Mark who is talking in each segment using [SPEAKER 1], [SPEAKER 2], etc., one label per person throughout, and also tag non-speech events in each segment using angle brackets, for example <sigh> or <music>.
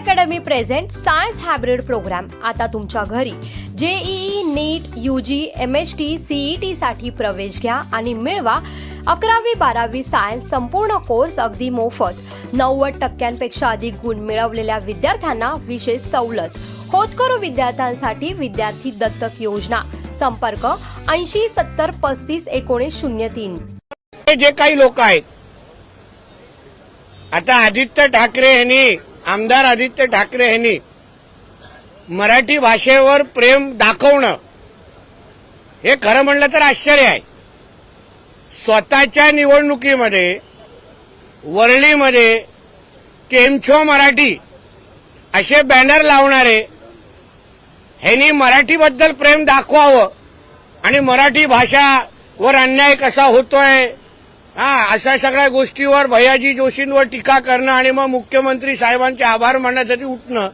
[SPEAKER 1] Academy present science hybrid program आता तुमच्या घरी JEE NEET U G M H T CET साठी प्रवेश घ्या आणि मिळवा अकरावी बारावी सायन्स संपूर्ण कोर्स अगदी मोफत. नव्वद टक्क्यांपेक्षा अधिक गुण मिळवलेल्या विद्यार्थ्यांना विशेष सवलत. होतकरू विद्यार्थ्यांसाठी विद्यार्थी दत्तक योजना. संपर्क ऐंशी सत्तर पस्तीस एकोणीस शून्य तीन.
[SPEAKER 2] जे काही लोक आहेत आता आदित्य ठाकरे यांनी आमदार आदित्य ठाकरे यांनी मराठी भाषेवर प्रेम दाखवणं हे खरं म्हणलं तर आश्चर्य आहे. स्वतःच्या निवडणुकीमध्ये वरळीमध्ये केमछो मराठी असे बॅनर लावणारे ह्यांनी मराठीबद्दल प्रेम दाखवावं आणि मराठी भाषावर अन्याय कसा होतोय हा अशा सगळ्या गोष्टीवर भैयाजी जोशींवर टीका करणं आणि मग मुख्यमंत्री साहेबांचे आभार मानण्यासाठी उठणं.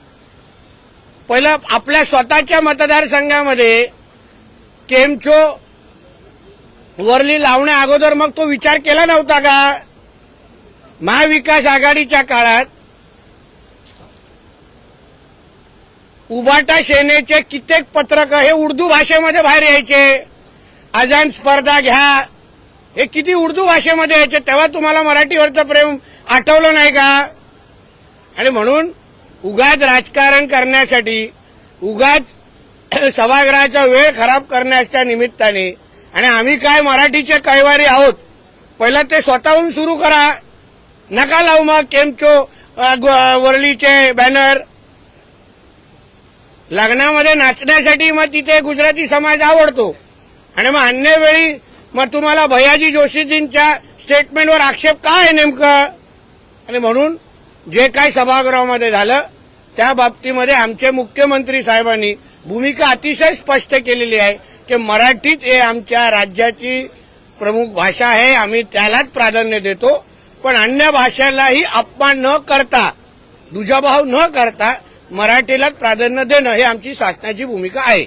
[SPEAKER 2] पहिलं आपल्या स्वतःच्या मतदारसंघामध्ये केमचो वरली लावण्या अगोदर मग तो विचार केला नव्हता का? महाविकास आघाडीच्या काळात उबाटा सेनेचे कित्येक पत्रक हे उर्दू भाषेमध्ये बाहेर यायचे. अजान स्पर्धा घ्या हे किती उर्दू भाषेमध्ये यायचे? तेव्हा तुम्हाला मराठीवरचं प्रेम आठवलं नाही का? आणि म्हणून उगाच राजकारण करण्यासाठी उगाच <clears throat> सभागृहाचा वेळ खराब करण्याच्या निमित्ताने आणि आम्ही काय मराठीचे कैवारी आहोत? पहिला ते स्वतःहून सुरू करा. नका लावू मग केमचो वरळीचे बॅनर लग्नामध्ये नाचण्यासाठी मग तिथे गुजराती समाज आवडतो. आणि मग अन्य वेळी मग तुम्हाला भैयाजी जोशीजींच्या स्टेटमेंटवर आक्षेप का आहे नेमकं? आणि म्हणून जे काही सभागृहामध्ये झालं त्या बाबतीमध्ये आमचे मुख्यमंत्री साहेबांनी भूमिका अतिशय स्पष्ट केलेली आहे की मराठीच हे आमच्या राज्याची प्रमुख भाषा आहे आम्ही त्यालाच प्राधान्य देतो. पण अन्य भाषेलाही अपमान न करता दुजाभाव न करता मराठीलाच प्राधान्य देणं हे आमची शासनाची भूमिका आहे.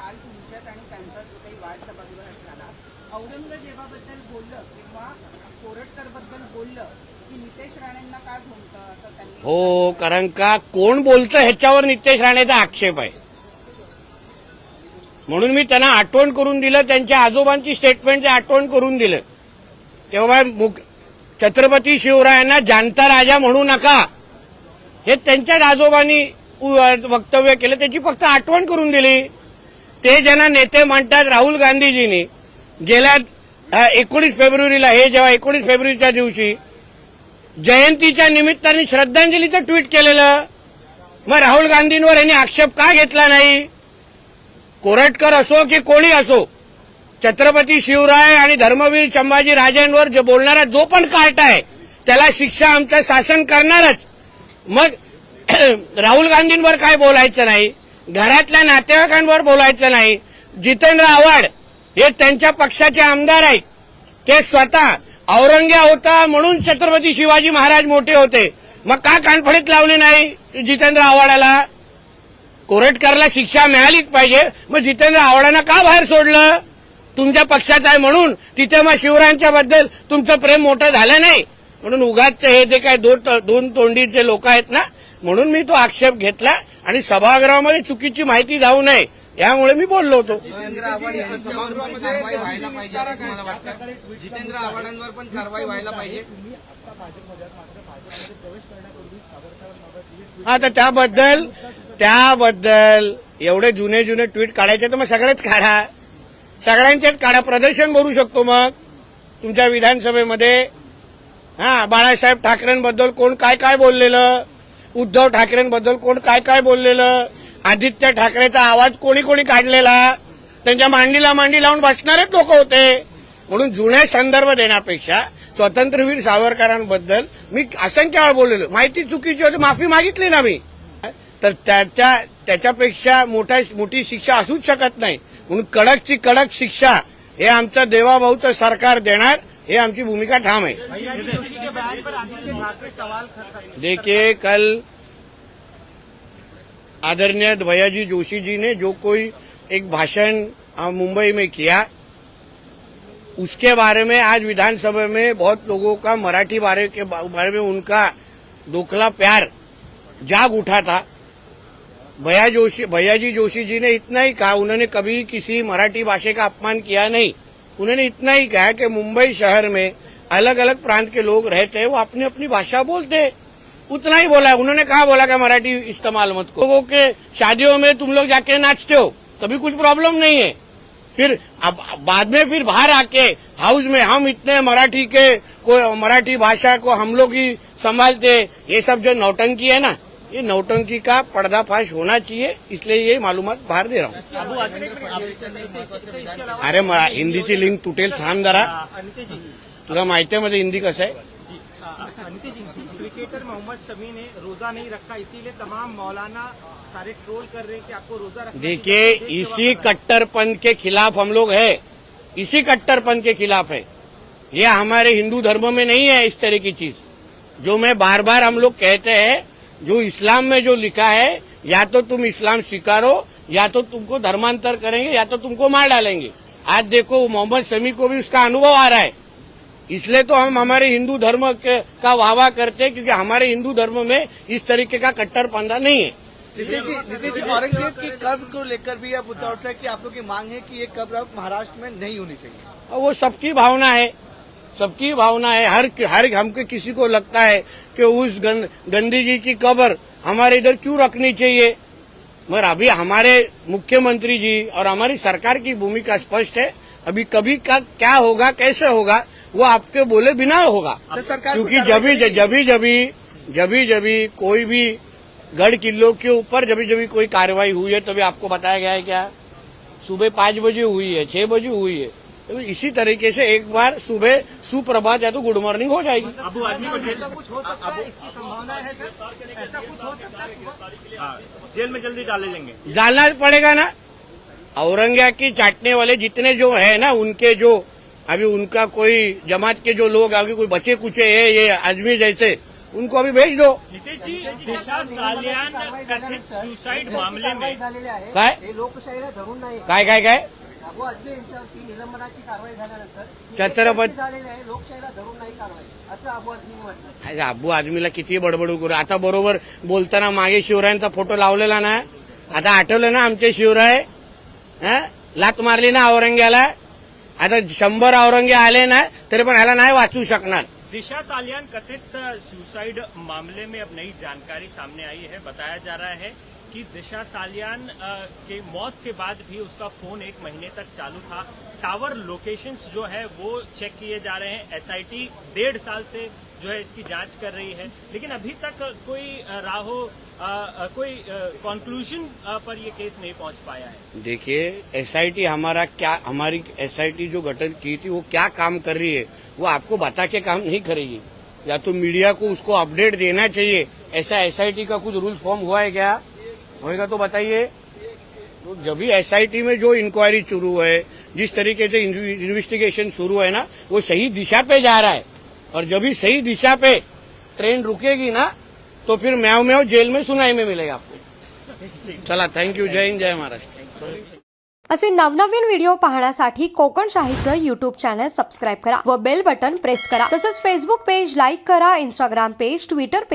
[SPEAKER 3] काल तुमच्यात आणि त्यांचा जो काही वाद सभागृहात झाला औरंगजेबाबद्दल बोललं किंवा कोरटकरबद्दल बोललं की नितेश राणेंना का झोंबतं असं त्यांनी
[SPEAKER 2] हो कारण का कोण बोलतं ह्याच्यावर नितेश राणेचा आक्षेप आहे. म्हणून मी त्यांना आठवण करून दिलं त्यांच्या आजोबांची स्टेटमेंट आठवण करून दिलं. तेव्हा छत्रपती शिवरायांना जाणता राजा म्हणू नका. हे त्यांच्याच आजोबांनी वक्तव्य केलं त्याची फक्त आठवण करून दिली. ते ज्यांना नेते म्हणतात राहुल गांधीजींनी गेल्या एकोणीस फेब्रुवारीला हे जेव्हा एकोणीस फेब्रुवारीच्या दिवशी जयंतीच्या निमित्ताने श्रद्धांजलीचं ट्विट केलेलं मग राहुल गांधींवर यांनी आक्षेप का घेतला नाही? कोरटकर असो की कोणी असो छत्रपती शिवराय आणि धर्मवीर संभाजी राजांवर जे बोलणारा जो पण कार्ट आहे त्याला शिक्षा आमचं शासन करणारच. मग <clears throat> राहुल गांधींवर काय बोलायचं नाही? घरातल्या नातेवाईकांवर बोलायचं नाही. जितेंद्र आव्हाड हे त्यांच्या पक्षाचे आमदार आहेत. ते स्वतः औरंग्या होता म्हणून छत्रपती शिवाजी महाराज मोठे होते. मग का कानफडीत लावले नाही जितेंद्र आव्हाडाला? कोरटकरला शिक्षा मिळालीच पाहिजे. मग जितेंद्र आव्हाडांना का बाहेर सोडलं? तुमच्या पक्षाचं आहे म्हणून. तिथे मग शिवरायांच्या बद्दल तुमचं प्रेम मोठं झालं नाही. म्हणून उगाच हे जे काय दोन दोन तोंडीचे लोक आहेत ना म्हणून मी तो आक्षेप घेतला आणि सभागृहामध्ये चुकीची माहिती जाऊ नये यामुळे मी बोललो होतो.
[SPEAKER 4] जितेंद्र आव्हाड यांच्यावर पण कारवाई व्हायला पाहिजे असं तुम्हाला वाटतं? जितेंद्र आव्हाडांवर पण कारवाई व्हायला पाहिजे?
[SPEAKER 2] हा तर त्याबद्दल त्याबद्दल एवढे जुने जुने ट्विट काढायचे तर मग सगळेच काढा. सगळ्यांचेच काढा. प्रदर्शन भरू शकतो मग. तुमच्या विधानसभेमध्ये हा बाळासाहेब ठाकरेंबद्दल कोण काय काय बोललेलं? उद्धव ठाकरेंबद्दल कोण काय काय बोललेलं? आदित्य ठाकरेचा आवाज कोणी कोणी काढलेला? त्यांच्या मांडीला मांडी लावून बसणारेच लोक होते. म्हणून जुन्या संदर्भ देण्यापेक्षा स्वातंत्र्यवीर सावरकरांबद्दल मी असंख्य वेळा बोललेलो. माहिती चुकीची होती माफी मागितली ना मी. तर त्याच्या त्याच्यापेक्षा मोठ्या मोठी शिक्षा असूच शकत नाही. म्हणून कडकची कडक शिक्षा हे आमचं देवाभाऊचं सरकार देणार हे आमची भूमिका ठाम आहे. देखिए, कल आदरणीय भैयाजी जोशी जी ने जो कोई एक भाषण मुंबई में किया, उसके बारे में आज विधानसभा में बहुत लोगों का, मराठी बारे के बारे में उनका दोखला प्यार जाग उठा था। भैया जोशी, भैयाजी जोशी जी ने इतना ही कहा, उन्होंने कभी किसी मराठी भाषा का अपमान किया नहीं। उन्होंने इतना ही कहा कि मुंबई शहर में अलग अलग प्रांत के लोग रहते हैं वो अपनी अपनी भाषा बोलते हैं उतना ही बोला है उन्होंने कहा बोला कि मराठी इस्तेमाल मत करो लोगों के शादियों में तुम लोग जाके नाचते हो तभी कुछ प्रॉब्लम नहीं है फिर अब बाद में फिर बाहर आके हाउस में हम इतने मराठी के को मराठी भाषा को हम लोग ही संभालते ये सब जो नौटंकी है ना ये नौटंकी का पर्दाफाश होना चाहिए इसलिए ये मालूम बाहर दे रहा हूँ अरे मला हिंदीची लिंक तुटेल थांब जरा तुला माहिती आहे मध्ये हिंदी कसं आहे?
[SPEAKER 5] क्रिकेटर मोहम्मद शमी ने रोजा नहीं रखा इसीलिए तमाम मौलाना सारे ट्रोल कर रहे हैं कि आपको रोजा रखना
[SPEAKER 2] देखिए इसी कट्टरपन के खिलाफ हम लोग है। इसी कट्टरपन के खिलाफ है। ये हमारे हिंदू धर्म में नहीं है इस तरह की चीज़। जो मैं बार बार हम लोग कहते हैं जो इस्लाम में जो लिखा है या तो तुम इस्लाम स्वीकारो या तो तुमको धर्मांतर करेंगे या तो तुमको मार डालेंगे। आज देखो मोहम्मद शमी को भी उसका अनुभव आ रहा है। इसलिए तो हम हमारे हिंदू धर्म के, का वाहवा करते हैं क्योंकि हमारे हिंदू धर्म में इस तरीके का कट्टरपंथा नहीं है।
[SPEAKER 6] नीतीश जी नीतीश जी औरंगज़ेब की कब्र को लेकर भी यह मुद्दा उठा है कि आप लोग की मांग है कि ये कब्र अब महाराष्ट्र में नहीं होनी चाहिए।
[SPEAKER 2] और वो सबकी भावना है सबकी भावना है। हर हर हमको किसी को लगता है कि उस गं, गंदी जी की कब्र हमारे इधर क्यों रखनी चाहिए? मगर अभी हमारे मुख्यमंत्री जी और हमारी सरकार की भूमिका स्पष्ट है। अभी कभी का क्या होगा कैसे होगा? वो आपके बोले बिना होगा।
[SPEAKER 6] को
[SPEAKER 2] क्योंकि जभी जभी जभी जभी जभी कोई भी गढ़ किल्लों के ऊपर जब जब कोई कार्रवाई हुई है तभी आपको बताया गया है क्या? सुबह पाँच बजे हुई है छह बजे हुई है। तो इसी तरीके से एक बार सुबह सुप्रभात या तो गुड मॉर्निंग हो जाएगी।
[SPEAKER 5] अबू आदमी को जेल कुछ हो सकता है? इसकी संभावना है सर? ऐसा कुछ हो सकता है? हाँ, जेल में जल्दी डाले जाएँगे।
[SPEAKER 2] डालना पड़ेगा ना। औरंगिया की चाटने वाले जितने जो है ना उनके जो अभी उनका कोई जमात के जो लोग अभी कोई बचे कुचे है ये आदमी जैसे उनको अभी भेज दो।
[SPEAKER 7] नितेश जी दिशा सालियान कथित सुसाईड मामले में
[SPEAKER 2] काय?
[SPEAKER 8] हे लोकशाहीला धरून नाही.
[SPEAKER 2] काय काय काय?
[SPEAKER 8] निलंबनाची कारवाई झाल्यानंतर
[SPEAKER 2] छत्रपती-
[SPEAKER 8] हे झालेले आहे लोकशाहीला धरून नाही कारवाई असं अबू आजमीने म्हटलं.
[SPEAKER 2] आदमीला किती बडबडू करू. आता बरोबर बोलताना मागे शिवरायांचा फोटो लावलेला ना आता आठवलं ना आमचे शिवराय हं? लात मारली ना औरंग्याला आता शंभर औरंगे आले ना तरी पण ह्याला नाही वाचू शकणार.
[SPEAKER 7] दिशा सालियान कथित सुसाइड मामले में अब नई जानकारी सामने आई है। बताया जा रहा है कि दिशा सालियान के मौत के बाद भी उसका फ़ोन एक महीने तक चालू था। टावर लोकेशंस जो है, वो चेक किए जा रहे हैं। एसआईटी डेढ़ साल से जो है इसकी जाँच कर रही है। लेकिन अभी तक कोई राहो कोई कंक्लूजन पर ये केस नहीं पहुँच पाया है।
[SPEAKER 2] देखिए एसआईटी हमारा क्या, हमारी एसआईटी जो गठन की थी, वो क्या काम कर रही है, वो आपको बता के काम नहीं करेगी। या तो मीडिया को उसको अपडेट देना चाहिए। ऐसा एसआईटी का कुछ रूल फॉर्म हुआ है क्या? होएगा तो बताइए। तो जब भी एसआईटी में जो इंक्वायरी शुरू है, जिस तरीके से इन्वेस्टिगेशन शुरू है ना, वो सही दिशा पे जा रहा है। और जब भी सही दिशा पे ट्रेन रुकेगी ना तो फिर म्याव म्याव जेल में सुनाई में मिलेगा आपको। चला थँक्यू जय हिंद जय महाराष्ट्र।
[SPEAKER 1] असे नवनवीन व्हिडिओ पाहण्यासाठी कोकण शाहीचं युट्यूब चॅनल सबस्क्राईब करा व बेल बटन प्रेस करा. तसंच फेसबुक पेज लाईक करा इंस्टाग्राम पेज ट्विटर पेज